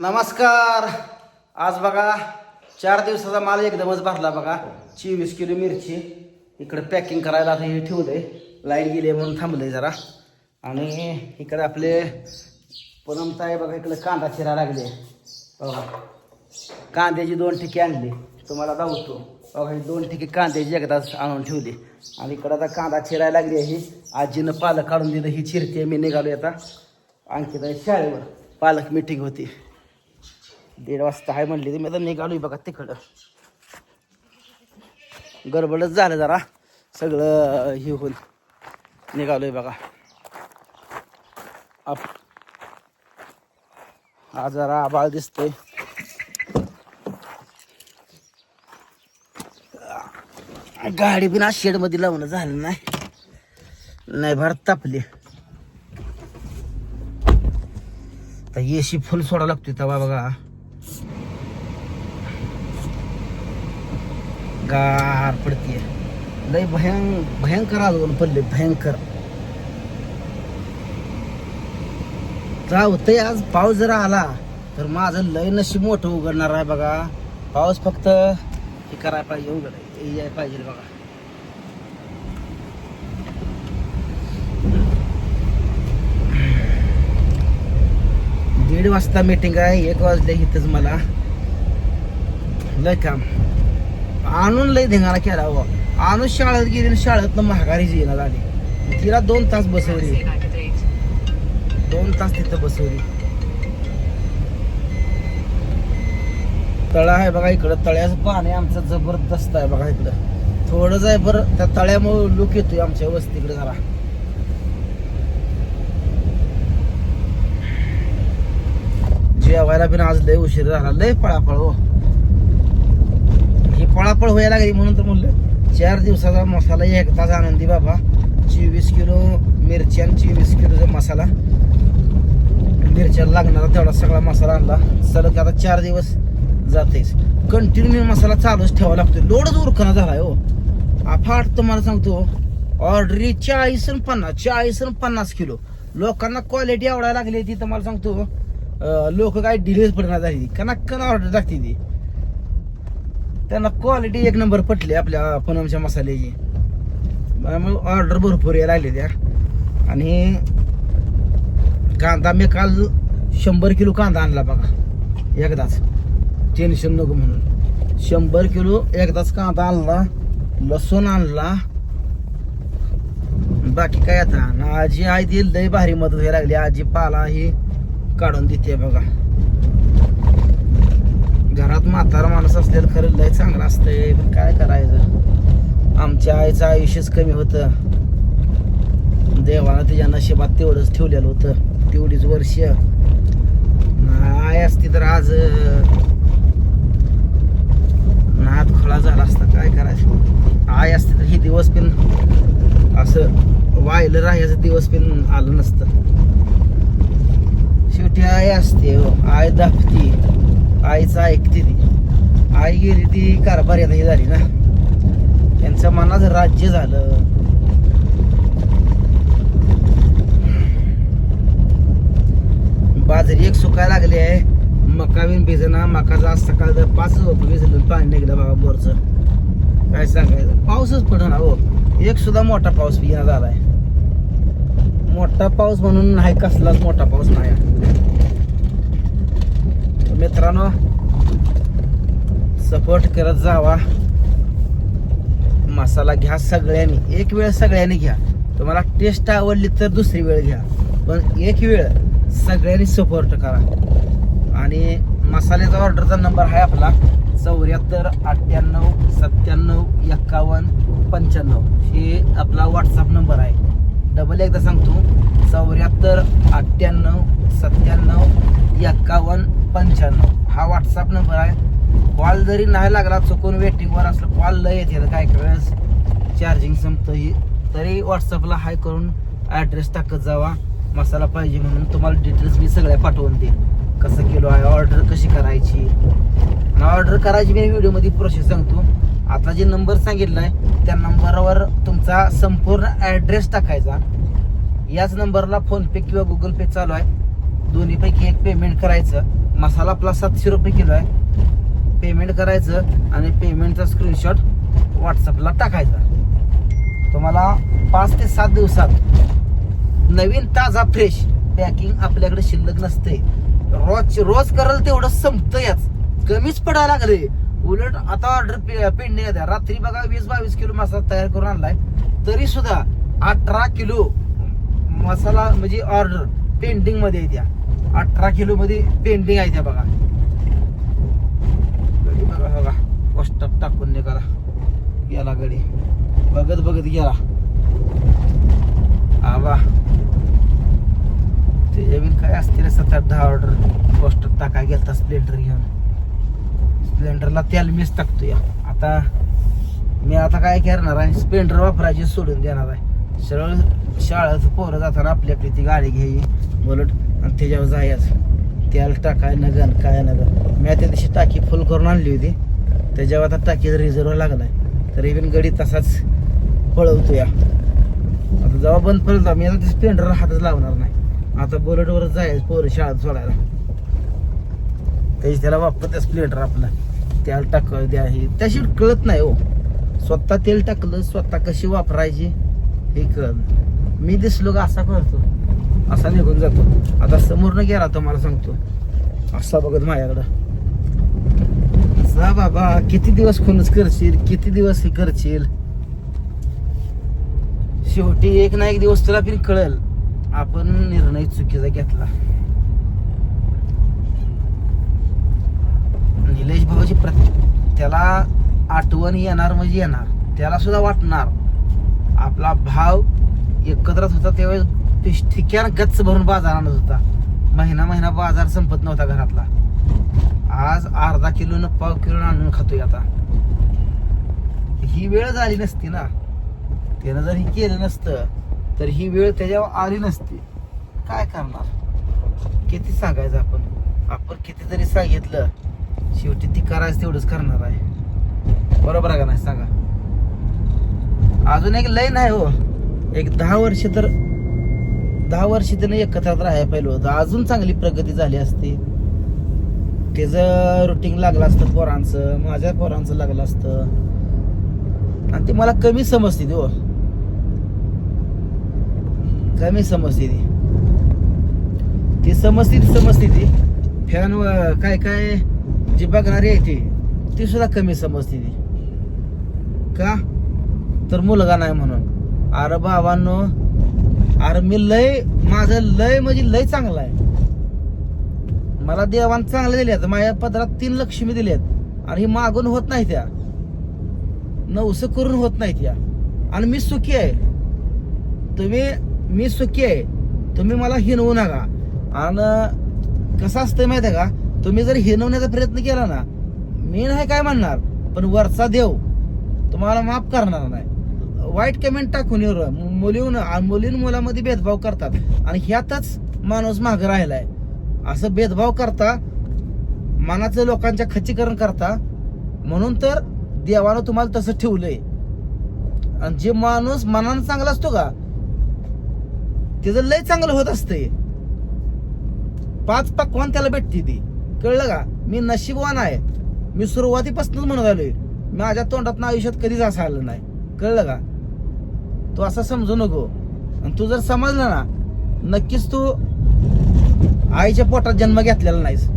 नमस्कार. आज बघा चार दिवसाचा माल एकदमच भरला बघा. चोवीस किलो मिरची. इकडे पॅकिंग करायला आता हे ठेवलंय. लाइट गेली म्हणून थांबलंय जरा. आणि इकडे आपले पूनमताई बघा इकडे कांदा चिरा लागले. बघा. कांद्याची दोन ठिके आणली. तुम्हाला दावतो बघा ही दोन ठिके कांद्याची एकदाच आणून ठेवली. आणि इकडं आता कांदा चिरायला लागली आहे. ही आजीनं पालक काढून दिलं ही चिरते मी निघालो आता. आणखी तर शाळेवर. पालक मिटिंग होती. दीड वाजता आहे म्हणली ती. मी आता निघालोय बघा तिकडं. गडबडच झालं जरा. सगळं हे होऊन निघालोय बघा. आप आज जरा आबाळ दिसतोय. गाडी बिना शेडमध्ये लावणं झालं नाही. नाही भर तापली. तर एसी फुल सोडा लागतोय तेव्हा बघा. गार पडतीये. लय भयं भयंकर आजून पडले भयंकर. होतंय आज पाऊस जर आला तर माझं लय नशीब मोठं उघडणार आहे बघा. पाऊस फक्त हे करायला पाहिजे उघड. याय पाहिजे बघा. दीड वाजता मीटिंग आहे एक वाजले इथंच मला. लय काम. आणून लय धिंगाणा केला व आणून शाळेत गेली शाळेतनं महागारीच येणार झाली तिला दोन तास बसवली. दोन तास तिथं बसवली. तळा आहे बघा इकडं. तळ्याचं पाणी आमचं जबरदस्त आहे बघा इकडं. थोडंच आहे बरं. त्या तळ्यामुळे लुक येतोय आमच्या वस्तीकडे जरा. जेवायला बिन आज लय उशीर झाला. लय पळापळ हो. पळापळ व्हायला लागली म्हणून तर म्हणलं चार दिवसाचा मसाला एकदाच आनंदी बाबा. चोवीस किलो मिरची आणि चोवीस किलोचा मसाला. मिरच्याला लागणारा तेवढा सगळा मसाला आणला. सलग आता चार दिवस जातेच कंटिन्यू मसाला चालूच ठेवावा लागतो लोडच उरकणं झालाय हो. अफाट तुम्हाला सांगतो ऑर्डरी चाळीस आणि पन्नास चाळीस आणि पन्नास किलो. लोकांना क्वालिटी आवडायला लागली ती तुम्हाला सांगतो. लोक काय डिलेच पडणार झाली कनाक्कन ऑर्डर टाकते ती. त्यांना क्वालिटी एक नंबर पटली आपल्या पनमच्या मसाल्याची. ऑर्डर भरपूर यायला लागले त्या. आणि कांदा मी काल शंभर किलो कांदा आणला बघा. एकदाच. टेन्शन नको म्हणून. शंभर किलो एकदाच कांदा आणला. लसूण आणला. बाकी काय आता? आजी आई ती लय भारी मदत व्हायला लागली. आजी पाला ही काढून देते बघा. घरात म्हातारा माणूस असलेलं खरं लय चांगलं असतंय. पण काय करायचं? आमच्या आईचं आयुष्यच कमी होतं. देवानं तिच्या नशिबात तेवढंच ठेवलेलं होतं. तेवढीच वर्ष. आई असती तर आज नाद खोळा झाला असता. काय करायचं? आई असती तर हे दिवस पण असं वायलं राहायचं दिवस पण आलं नसतं. शेवटी आई असते हो. आई दाखती आईचं ऐकते ती. आई गेली ती कारभार आता ही झाली ना. त्यांचं मनाचं राज्य झालं. बाजरी एक सुकायला लागली आहे. मका बिन भिजना मकाचा आज सकाळ जर पाच भिजलं पाणी निघलं बाबा बोरचं. काय सांगायचं? पाऊसच पडणार हो. एक सुद्धा मोठा पाऊस बिना झालाय. मोठा पाऊस म्हणून नाही कसलाच मोठा पाऊस नाही. मित्रांनो सपोर्ट करत जावा. मसाला घ्या सगळ्यांनी. एक वेळ सगळ्यांनी घ्या. तुम्हाला टेस्ट आवडली तर दुसरी वेळ घ्या. पण एक वेळ सगळ्यांनी सपोर्ट करा. आणि मसाल्याचा ऑर्डरचा नंबर आहे आपला चौऱ्याहत्तर अठ्ठ्याण्णव सत्त्याण्णव एक्कावन्न पंच्याण्णव. हे आपला व्हॉट्सअप नंबर आहे. डबल एकदा सांगतो. चौऱ्याहत्तर अठ्ठ्याण्णव सत्त्याण्णव एक्कावन्न पंच्याण्णव. हा व्हॉट्सअप नंबर आहे. कॉल जरी नाही लागला चुकून वेटिंगवर असलं कॉल लय येते काय काय वेळेस चार्जिंग संपतं ही तरी व्हॉट्सअपला हाय करून ॲड्रेस टाकत जावा. मसाला पाहिजे म्हणून तुम्हाला डिटेल्स मी सगळ्या पाठवून देईन. कसं केलो आहे ऑर्डर कशी करायची? आणि ऑर्डर करायची मी व्हिडिओमध्ये प्रोसेस सांगतो. आता जे नंबर सांगितला आहे त्या नंबरवर तुमचा संपूर्ण ॲड्रेस टाकायचा. याच नंबरला फोनपे किंवा गुगल पे चालू आहे. दोन्हीपैकी एक पेमेंट करायचं. मसाला आपला सातशे रुपये किलो आहे. पेमेंट करायचं आणि पेमेंटचा स्क्रीनशॉट व्हॉट्सअपला टाकायचा. तुम्हाला पाच ते सात दिवसात नवीन ताजा फ्रेश पॅकिंग आपल्याकडे शिल्लक नसते. रोज रोज करल तेवढं संपतं याच. कमीच पडायला लागले. उलट आता ऑर्डर पेंडिंग रात्री बघा वीस बावीस किलो मसाला तयार करून आणलाय. तरी सुद्धा अठरा किलो मसाला म्हणजे ऑर्डर पेंटिंगमध्ये आहे त्या अठरा किलो मध्ये पेंटिंग आहे त्या बघा. गडी बघा बघा. पोस्टात टाकून करा. गेला गडी. बघत बघत गेला. आवा ते बिन काय असतील सात आठ दहा ऑर्डर पोस्टात टाकाय गेलता स्प्लेंडर घेऊन. स्प्लेंडरला तेल मीच टाकतो या आता मी आता काय करणार आहे? स्प्लेंडर वापरायची सोडून देणार आहे. सरळ शाळेत पोरं जाताना आपली आपली ती गाडी घ्यायची बोलट आणि त्याच्यावर जायचं त्याला टाकाय नगन काय नगन मी त्या दिवशी टाकी फुल करून आणली होती. त्याच्यावर आता टाकी रिझर्व लागलाय. तर इव्हन गडी तसाच पळवतो या आता जेव्हा बंद पडेल मी आता स्प्लेंडर हातच लावणार नाही. आता बुलेटवरच जायचं पोरं शाळेत सोडायला. त्याची त्याला वापरते स्प्लेंडर आपला. तेल टाक द्या हे. त्याशी कळत नाही हो. स्वतः तेल टाकलं स्वतः कशी वापरायची हे कळत मी दिसलो का असा करतो. असा निघून जातो. आता समोरनं गेला मला सांगतो. असा बघत माझ्याकडं. जा बाबा किती दिवस खुनच करशील किती दिवस हे करशील? शेवटी एक ना एक दिवस तुला फिर कळेल. आपण निर्णय चुकीचा घेतला. निलेश भाऊची प्रत त्याला आठवण येणार म्हणजे येणार. त्याला सुद्धा वाटणार. आपला भाव एकत्रच होता त्यावेळेस पिश- गच्च भरून बाजार आणत होता. महिना महिना बाजार संपत नव्हता घरातला. आज अर्धा किलो न पाव किलो आणून खातोय आता. ही वेळ झाली नसती ना. त्यानं जर ही केलं नसतं तर ही वेळ त्याच्यावर आली नसती. काय करणार? किती सांगायचं आपण? आपण किती तरी सांगितलं शेवटी ती करायचं तेवढंच करणार आहे. बरोबर आहे का नाही सांगा? अजून एक लय नाही हो. एक दहा वर्ष तर दहा वर्ष त्यानं एकत्र राहायला पाहिलं होतं. अजून चांगली प्रगती झाली असती. त्याचं रुटीन लागलं असतं पोरांचं माझ्या पोरांचं लागलं असतं. आणि ती मला कमी समजते ती हो. कमी समजते ती. ती समजते ती समजते ती. फॅन काय काय जी बघणारी आहे ती ती सुद्धा कमी समजते ती. का? तर मुलगा नाही म्हणून. अरे बाबांनो अरे मी लय माझं लय म्हणजे लय चांगलं आहे. मला देवान चांगले दिलेत माझ्या पदरात तीन लक्ष्मी दिलेत. आणि ही मागून होत नाही त्या. नवस करून होत नाही त्या. आणि मी सुखी आहे. तुम्ही मी सुखी आहे. तुम्ही मला हिनवू नका. आणि कसं असतं माहिती आहे का? तुम्ही जर हिनवण्याचा प्रयत्न केला ना मी नाही काय म्हणणार पण वरचा देव तुम्हाला माफ करणार नाही. वाईट कमेंट टाकून येऊ मुलीहून मुलीन मुलामध्ये भेदभाव करतात. आणि ह्यातच माणूस मागे राहिलाय. असं भेदभाव करता मनाचं लोकांच्या खच्चीकरण करता म्हणून तर देवानं तुम्हाला तसं ठेवलंय. आणि जे माणूस मनानं चांगला असतो का त्याचं लय चांगलं होत असतंय. पाच पक्वान त्याला भेटते ती. कळलं का? मी नशीबवान आहे. मी सुरुवातीपासूनच म्हणत आलोय माझ्या तोंडात आयुष्यात कधीच असं आलं नाही. कळलं का? तू असं समजू नको. आणि तू जर समजलं ना नक्कीच तू आईच्या पोटात जन्म घेतलेला नाहीस.